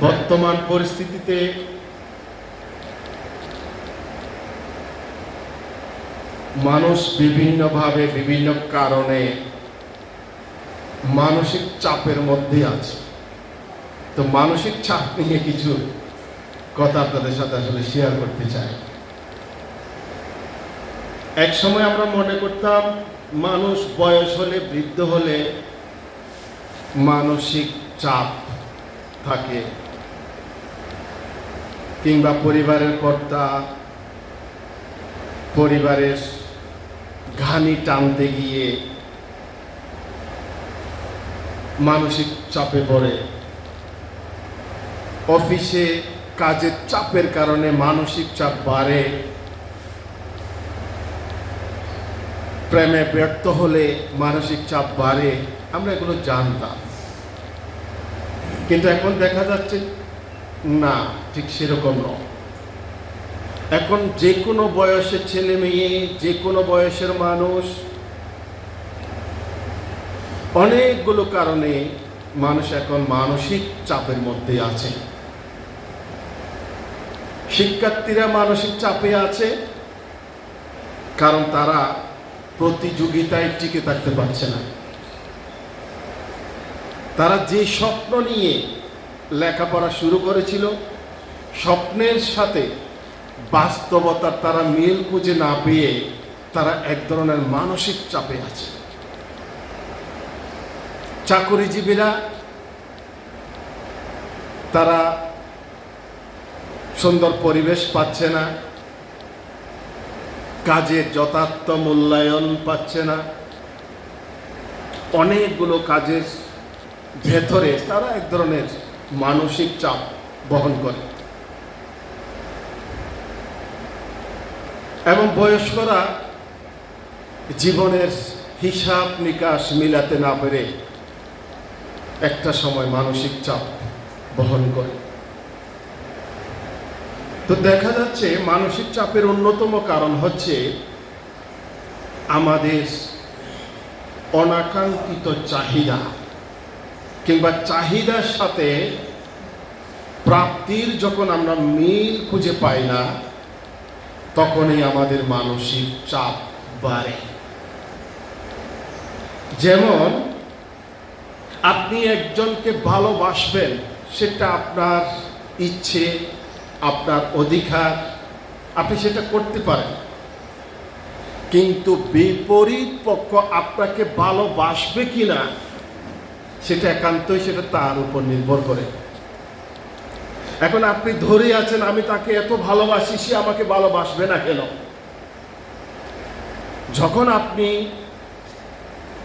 বর্তমান পরিস্থিতিতে মানুষ বিভিন্নভাবে বিভিন্ন কারণে মানসিক চাপের মধ্যে আছে। তো মানসিক চাপ নিয়ে কিছু কথা আপনাদের সাথে আসলে শেয়ার করতে চাই। এক সময় আমরা মনে করতাম, মানুষ বয়স হলে, বৃদ্ধ হলে মানসিক চাপ থাকে। কিংবা পরিবারের কর্তা, পরিবারের ঘানি টানতে গিয়ে মানসিক চাপে পড়ে। অফিসে কাজের চাপের কারণে মানসিক চাপ বাড়ে। প্রেমে ব্যর্থ হলে মানসিক চাপ বাড়ে। আমরা এগুলো জানতাম। কিন্তু এখন দেখা যাচ্ছে না, ঠিক সেরকম নয়। এখন যে কোনো বয়সের ছেলে মেয়ে, যে কোনো বয়সের মানুষ, অনেকগুলো কারণে মানুষ এখন মানসিক চাপের মধ্যে আছে। শিক্ষার্থীরা মানসিক চাপে আছে, কারণ তারা প্রতিযোগিতায় টিকে থাকতে পারছে না। তারা যে স্বপ্ন নিয়ে লেখাপড়া শুরু করেছিল। স্বপ্নের সাথে বাস্তবতার তারা মিল খুঁজে না পেয়ে তারা এক ধরনের মানসিক চাপে আছে। চাকরিজীবীরা তারা সুন্দর পরিবেশ পাচ্ছে না। কাজের যথার্থ মূল্যায়ন পাচ্ছে না। অনেকগুলো কাজের ভেতরে তারা এক ধরনের মানসিক চাপ বহন করে। এবং বয়স্করা জীবনের হিসাব নিকাশ মিলাতে না পেরে একটা সময় মানসিক চাপ বহন করে। তো দেখা যাচ্ছে মানসিক চাপের অন্যতম কারণ হচ্ছে আমাদের অনাকাঙ্ক্ষিত চাহিদা। কিংবা চাহিদার সাথে প্রাপ্তির যখন আমরা মিল খুঁজে পাই না, তখনই আমাদের মানসিক চাপ বাড়ে। যেমন, আপনি একজনকে ভালোবাসবেন, সেটা আপনার ইচ্ছে, আপনার অধিকার, আপনি সেটা করতে পারেন। কিন্তু বিপরীত পক্ষ আপনাকে ভালোবাসবে কিনা সেটা একান্তই সেটা তার উপর নির্ভর করে। এখন আপনি ধরে আছেন, আমি তাকে এত ভালোবাসি, সে আমাকে ভালোবাসবে না কেন? যখন আপনি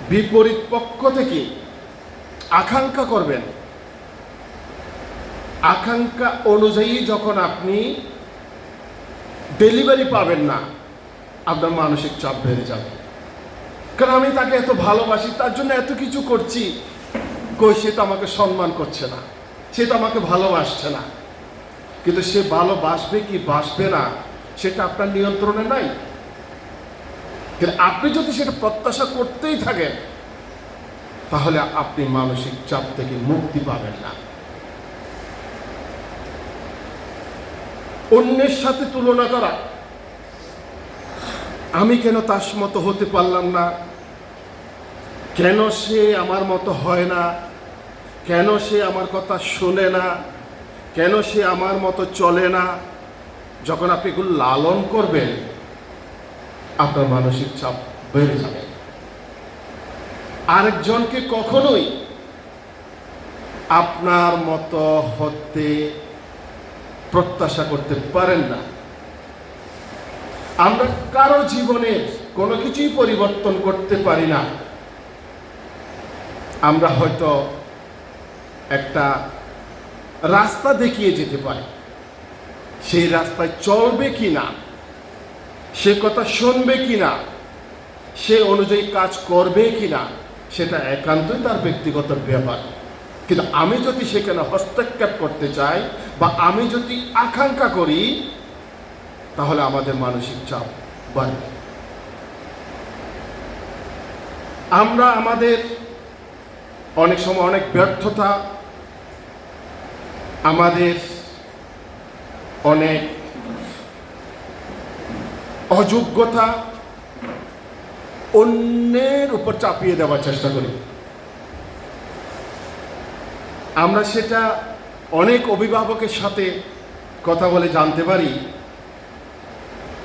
বিপরীত পক্ষ থেকে আকাঙ্ক্ষা করবেন, আকাঙ্ক্ষা অনুযায়ী যখন আপনি ডেলিভারি পাবেন না, আপনার মানসিক চাপ বেড়ে যাবে। কারণ আমি তাকে এত ভালোবাসি, তার জন্য এত কিছু করছি কই, সে তো আমাকে সম্মান করছে না, সে তো আমাকে ভালোবাসছে না। কিন্তু সে ভালোবাসবে কি বাসবে না, সেটা আপনার নিয়ন্ত্রণে নাই। কিন্তু আপনি যদি সেটা প্রত্যাশা করতেই থাকেন, তাহলে আপনি মানসিক চাপ থেকে মুক্তি পাবেন না। অন্যের সাথে তুলনা করা। আমি কেন তার মতো হতে পারলাম না? কেন সে আমার মতো হয় না? কেন সে আমার কথা শোনে না? কেন সে আমার মতো চলে না? যখন আপনি এগুলো লালন করবেন, আপনার মানসিক চাপ বেড়ে যাবে। আরেকজনকে কখনোই আপনার মতো হতে প্রত্যাশা করতে পারেন না। আমরা কারও জীবনে কোনো কিছুই পরিবর্তন করতে পারি না। আমরা হয়তো একটা রাস্তা দেখিয়ে যেতে পারি। সেই রাস্তায় চলবে কি না সে কথা শুনবে কি না সে অনুযায়ী কাজ করবে কি না সেটা একান্তই তার ব্যক্তিগত ব্যাপার। কিন্তু আমি যদি সেখানে হস্তক্ষেপ করতে চাই বা আমি যদি আকাঙ্ক্ষা করি, তাহলে আমাদের মানসিক চাপ বাড়বে। আমরা আমাদের অনেক সময় অনেক ব্যর্থতা আমাদের অনেক অযোগ্যতা অন্যের উপর চাপিয়ে দেওয়ার চেষ্টা করি। আমরা সেটা অনেক অভিভাবকের সাথে কথা বলে জানতে পারি।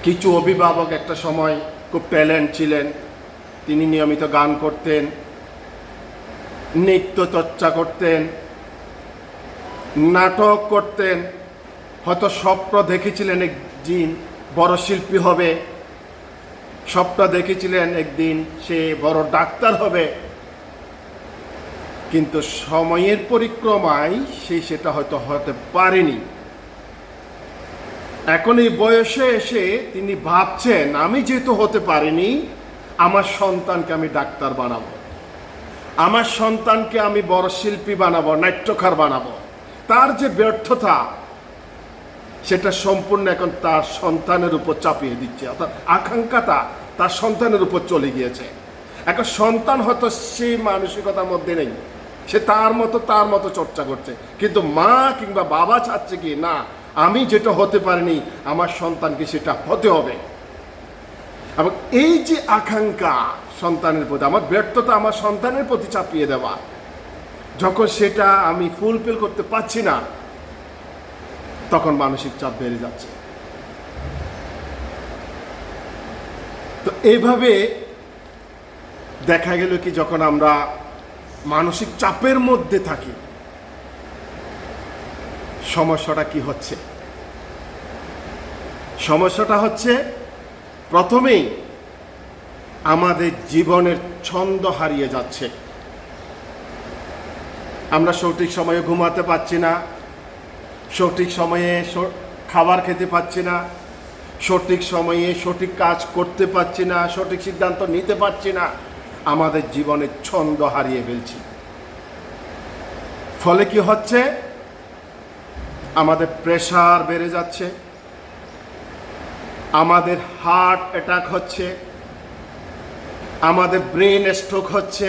কিছু অভিভাবক একটা সময় খুব ট্যালেন্ট ছিলেন, তিনি নিয়মিত গান করতেন, নৃত্য চর্চা করতেন নাটক করতেন। হয়তো স্বপ্ন দেখেছিলেন একদিন বড় শিল্পী হবে। স্বপ্ন দেখেছিলেন একদিন সে বড় ডাক্তার হবে। কিন্তু সময়ের পরিক্রমায় সে সেটা হয়তো হতে পারেনি। এখন এই বয়সে এসে তিনি ভাবছেন, আমি যেহেতু হতে পারিনি, আমার সন্তানকে আমি ডাক্তার বানাবো। আমার সন্তানকে আমি বড় শিল্পী বানাবো, নাট্যকার বানাবো। তার যে ব্যর্থতা, সেটা সম্পূর্ণ এখন তার সন্তানের উপর চাপিয়ে দিচ্ছে। অর্থাৎ আকাঙ্ক্ষাটা তার সন্তানের উপর চলে গিয়েছে। এখন সন্তান হয়তো সেই মানসিকতার মধ্যে নেই। সে তার মতো তার মতো চর্চা করছে। কিন্তু মা কিংবা বাবা চাচ্ছে কি, না, আমি যেটা হতে পারিনি, আমার সন্তানকে সেটা হতে হবে। এবং এই যে আকাঙ্ক্ষা সন্তানের প্রতি, আমার ব্যর্থতা আমার সন্তানের প্রতি চাপিয়ে দেওয়া যখন সেটা আমি ফুলফিল করতে পারছি না, তখন মানসিক চাপ বেড়ে যাচ্ছে। তো এইভাবে দেখা গেল কি যখন আমরা মানসিক চাপের মধ্যে থাকি, সমস্যাটা কি হচ্ছে? সমস্যাটা হচ্ছে প্রথমেই আমাদের জীবনের ছন্দ হারিয়ে যাচ্ছে। আমরা সঠিক সময়ে ঘুমাতে পারছি না, সঠিক সময়ে খাবার খেতে পাচ্ছি না, সঠিক সময়ে সঠিক কাজ করতে পারছি না, সঠিক সিদ্ধান্ত নিতে পারছি না, আমাদের জীবনের ছন্দ হারিয়ে ফেলছি। ফলে কি হচ্ছে? আমাদের প্রেশার বেড়ে যাচ্ছে, আমাদের হার্ট অ্যাটাক হচ্ছে, আমাদের ব্রেন স্ট্রোক হচ্ছে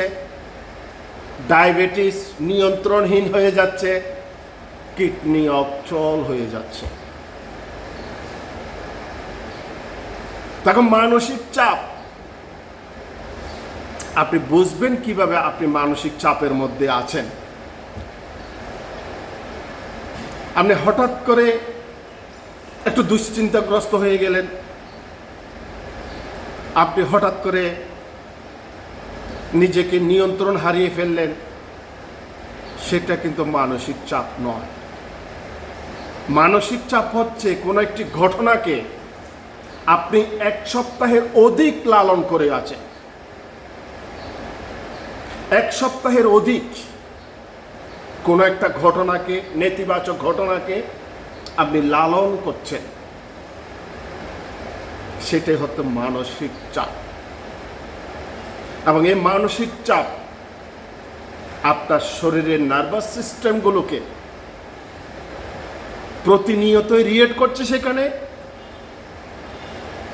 ডায়াবেটিস নিয়ন্ত্রণহীন হয়ে যাচ্ছে, কিডনি অচল হয়ে যাচ্ছে। তখন মানসিক চাপ। আপনি বুঝবেন কীভাবে আপনি মানসিক চাপের মধ্যে আছেন। আপনি হঠাৎ করে একটু দুশ্চিন্তাগ্রস্ত হয়ে গেলেন। আপনি হঠাৎ করে নিজেকে নিয়ন্ত্রণ হারিয়ে ফেললেন, সেটা কিন্তু মানসিক চাপ নয়। মানসিক চাপ হচ্ছে কোনো একটি ঘটনাকে আপনি এক সপ্তাহের অধিক লালন করে আছেন। এক সপ্তাহের অধিক কোনো একটা ঘটনাকে, নেতিবাচক ঘটনাকে আপনি লালন করছেন, সেটাই হতো মানসিক চাপ। এবং এই মানসিক চাপ আপনার শরীরের নার্ভাস সিস্টেমগুলোকে প্রতিনিয়তই রিয়েট করছে সেখানে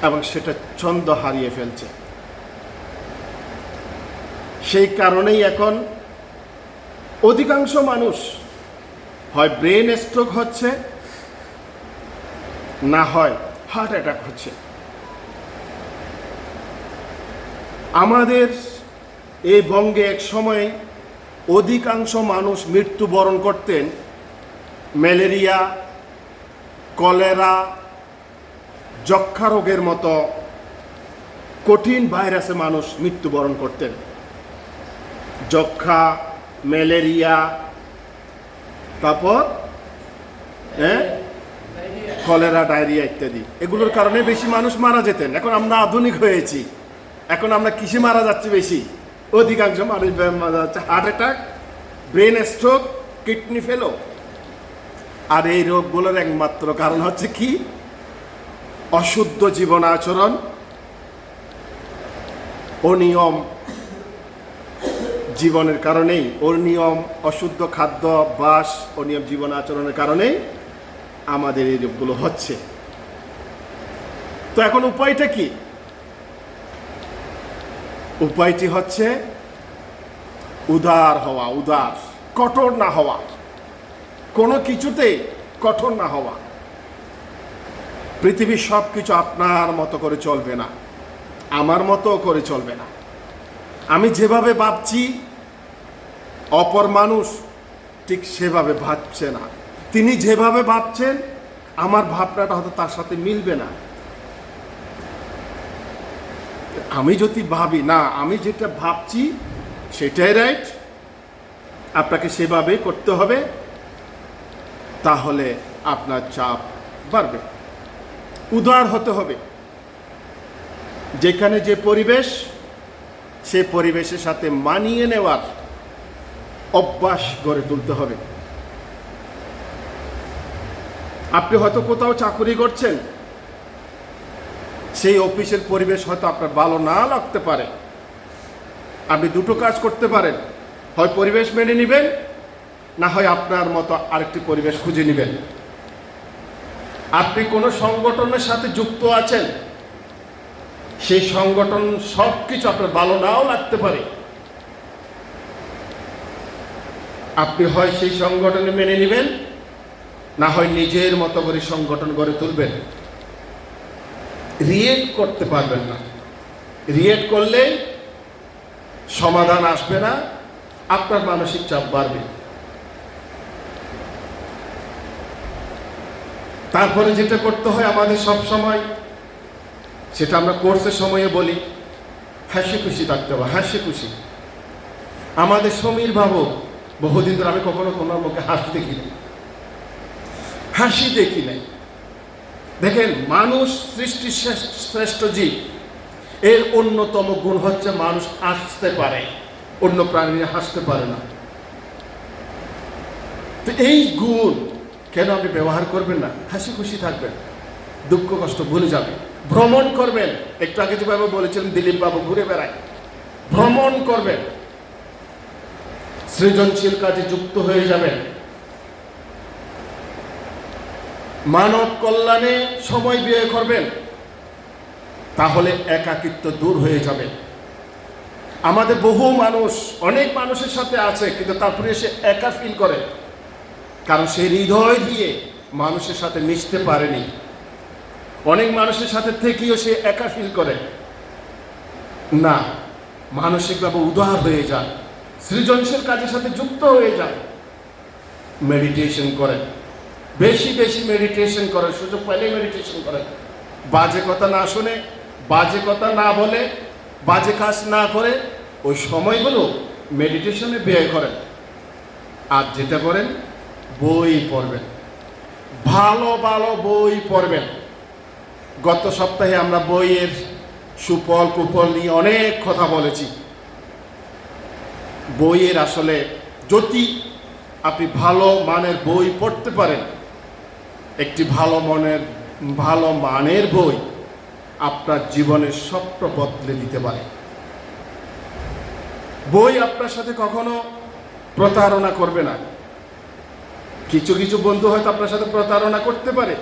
এবং সেটা ছন্দ হারিয়ে ফেলছে। সেই কারণেই এখন অধিকাংশ মানুষ হয় ব্রেন স্ট্রোক হচ্ছে, না হয় হার্ট অ্যাটাক হচ্ছে। আমাদের এই বঙ্গে এক সময় অধিকাংশ মানুষ মৃত্যুবরণ করতেন। ম্যালেরিয়া, কলেরা যক্ষা রোগের মতো কঠিন ভাইরাসে মানুষ মৃত্যুবরণ করতেন। যক্ষা ম্যালেরিয়া, তারপর হ্যাঁ? কলেরা, ডায়রিয়া ইত্যাদি। এগুলোর কারণে বেশি মানুষ মারা যেতেন। এখন আমরা আধুনিক হয়েছি। এখন আমরা কিসে মারা যাচ্ছে বেশি? অধিকাংশ মানুষ heart attack brain stroke kidney ফেলো আর এই রোগগুলোর একমাত্র কারণ হচ্ছে কি? অশুদ্ধ জীবন আচরণ অনিয়ম জীবনের কারণেই, অনিয়ম, অশুদ্ধ খাদ্য, বাস, অনিয়ম জীবন আচরণের কারণেই আমাদের এই রোগগুলো হচ্ছে। তো এখন উপায়টা কি? উপায়টি হচ্ছে উদার হওয়া, উদার, কঠোর না হওয়া। কোনো কিছুতে কঠোর না হওয়া। পৃথিবীর সব কিছু আপনার মতো করে চলবে না, আমার মতো করে চলবে না। আমি যেভাবে ভাবছি, অপর মানুষ ঠিক সেভাবে ভাবছে না। তিনি যেভাবে ভাবছেন, আমার ভাবনাটা হয়তো তার সাথে মিলবে না। আমি যদি ভাবি, না, আমি যেটা ভাবছি সেটাই রাইট আপনাকে সেভাবে করতে হবে, তাহলে আপনার চাপ বাড়বে। উদার হতে হবে। যেখানে যে পরিবেশ, সে পরিবেশের সাথে মানিয়ে নেওয়ার অভ্যাস গড়ে তুলতে হবে। আপনি হয়তো কোথাও চাকরি করছেন সেই অফিসের পরিবেশ হয়তো আপনার ভালো না লাগতে পারে। আপনি দুটো কাজ করতে পারেন। হয় পরিবেশ মেনে নেবেন, না হয় আপনার মতো আরেকটি পরিবেশ খুঁজে নেবেন। আপনি কোনো সংগঠনের সাথে যুক্ত আছেন, সেই সংগঠন সব কিছু আপনার ভালো নাও লাগতে পারে। আপনি হয় সেই সংগঠনে মেনে নেবেন, না হয় নিজের মতো করে সংগঠন গড়ে তুলবেন। রিয়েক্ট করতে পারবেন না। রিয়েক্ট করলে সমাধান আসবে না, আপনার মানসিক চাপ বাড়বে। তারপরে যেটা করতে হয় আমাদের সব সময়, সেটা আমরা কোর্সের সময়ে বলি, হাসি খুশি থাকতে হবে, হাসি খুশি। আমাদের সমীর ভাবো বহুদিন ধরে আমি কখনো কোনো মুখে হাসি দেখি নাই। হাসি দেখি নাই। দেখেন, মানুষ সৃষ্টি শ্রেষ্ঠ- জীব। এর অন্যতম গুণ হচ্ছে মানুষ হাসতে পারে। অন্য প্রাণীরা হাসতে পারে না। তো এই গুণ কেন আপনি ব্যবহার করবেন না? হাসি খুশি থাকবেন, দুঃখ কষ্ট ভুলে যাবে ভ্রমণ করবেন, একটু আগে যেভাবে বলেছিলেন, দিলীপ বাবু ঘুরে বেড়ায়। ভ্রমণ করবেন, সৃজনশীল কাজে যুক্ত হয়ে যাবেন। মানব কল্যাণে সময় ব্যয় করবেন, তাহলে একাকিত্ব দূর হয়ে যাবে। আমাদের বহু মানুষ, অনেক মানুষের সাথে আছে, কিন্তু তারপরে সে একা ফিল করে। কারণ সে হৃদয় দিয়ে মানুষের সাথে মিশতে পারেনি। অনেক মানুষের সাথে থেকেও সে একা ফিল করে। না, মানসিকভাবে উদার হয়ে যান সৃজনশীল কাজের সাথে যুক্ত হয়ে যান মেডিটেশন করেন বেশি বেশি মেডিটেশন করেন সুযোগ পাইলেই মেডিটেশন করেন বাজে কথা না শুনে, বাজে কথা না বলে, বাজে কাজ না করে, ওই সময়গুলো মেডিটেশনে ব্যয় করেন। আর যেটা করেন, বই পড়বেন। ভালো ভালো বই পড়বেন। গত সপ্তাহে আমরা বইয়ের সুফল, কুফল নিয়ে অনেক কথা বলেছি। বইয়ের আসলে যদি আপনি ভালো মানের বই পড়তে পারেন। একটি ভালো মনের, ভালো মানের বই আপনার জীবনের স্বপ্ন বদলে দিতে পারে। বই আপনার সাথে কখনো প্রতারণা করবে না। কিছু কিছু বন্ধু হয়তো আপনার সাথে প্রতারণা করতে পারে।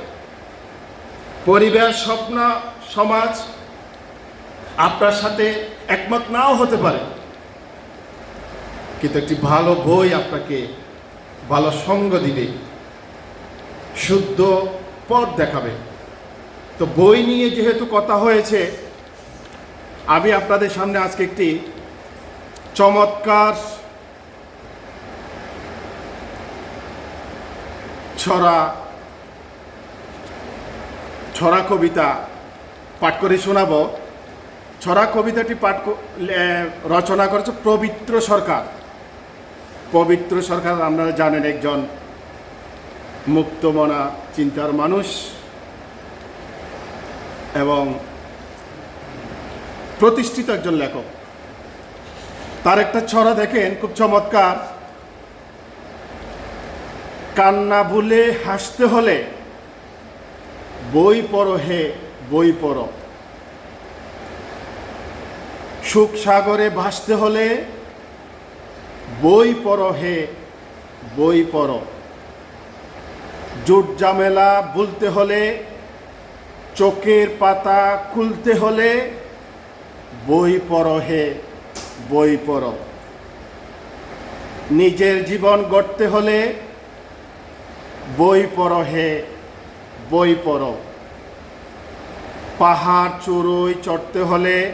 পরিবার, স্বপ্ন, সমাজ আপনার সাথে একমত নাও হতে পারে। কিন্তু একটি ভালো বই আপনাকে ভালো সঙ্গ দিবে। শুদ্ধ পথ দেখাবে। তো বই নিয়ে যেহেতু কথা হয়েছে, আমি আপনাদের সামনে আজকে একটি চমৎকার ছড়া ছড়া কবিতা পাঠ করে শোনাবো। ছড়া কবিতাটি পাঠ রচনা করেছে পবিত্র সরকার। পবিত্র সরকার আপনারা জানেন একজন মুক্তমনা চিন্তার মানুষ এবং প্রতিষ্ঠিত একজন লেখক। তার একটা ছড়া দেখেন, খুব চমৎকার। কান্না ভুলে হাসতে হলে বই পড়ো হে, বই পড়ো। সুখ সাগরে ভাসতে হলে বই পড়ো হে, বই পড়ো। জুট জামেলা বলতে হলে, চোখের পাতা খুলতে হলে, বই পড়ো হে, বই পড়ো। নিজের জীবন গড়তে হলে, বই পড়ো হে, বই পড়ো। পাহাড় চড়ুই চড়তে হলে,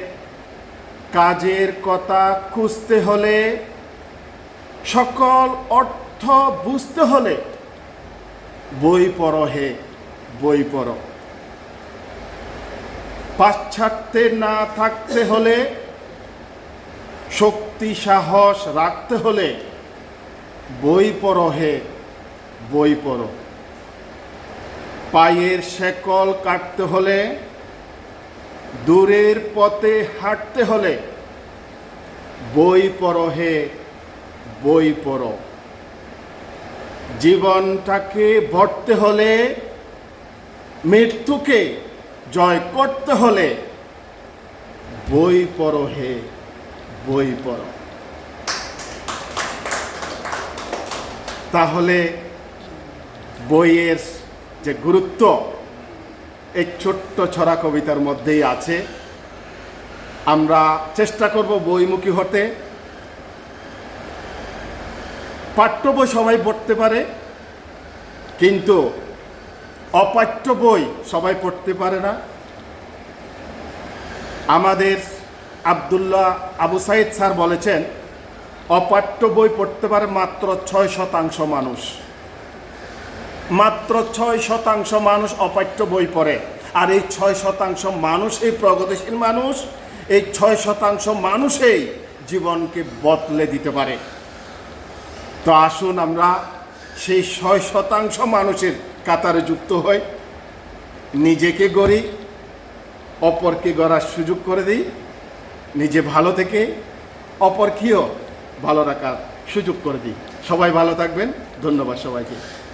কাজের কথা খুঁজতে হলে, সকল অর্থ বুঝতে হলে বই পড়ো হে, বই পড়ো। পাশ্চাত্যে না থাকতে হলে, শক্তি সাহস রাখতে হলে, বই পড়ো হে, বই পড়ো। পায়ের শেকল কাটতে হলে, দূরের পথে হাঁটতে হলে, বই পড়ো হে, বই পড়ো। জীবনটাকে ভরতে হলে, মৃত্যুকে জয় করতে হলে বই পড়ো হে, বই পড়ো। তাহলে বইয়ের যে গুরুত্ব, এই ছোট্ট ছড়া কবিতার মধ্যেই আছে। আমরা চেষ্টা করব বইমুখী হতে। পাঠ্য বই সবাই পড়তে পারে, কিন্তু অপাঠ্য বই সবাই পড়তে পারে না। আমাদের আবদুল্লাহ আবু সাইদ স্যার বলেছেন, অপাঠ্য বই পড়তে পারে মাত্র ছয় শতাংশ মানুষ। মাত্র ছয় শতাংশ মানুষ অপাঠ্য বই পড়ে, আর এই ছয় শতাংশ মানুষ এই প্রগতিশীল মানুষ, এই ছয় শতাংশ মানুষেই জীবনকে বদলে দিতে পারে। তো আসুন আমরা সেই ছয় শতাংশ মানুষের কাতারে যুক্ত হই। নিজেকে গড়ি, অপরকে গড়ার সুযোগ করে দিই। নিজে ভালো থেকে অপরকেও ভালো রাখার সুযোগ করে দিই। সবাই ভালো থাকবেন। ধন্যবাদ সবাইকে।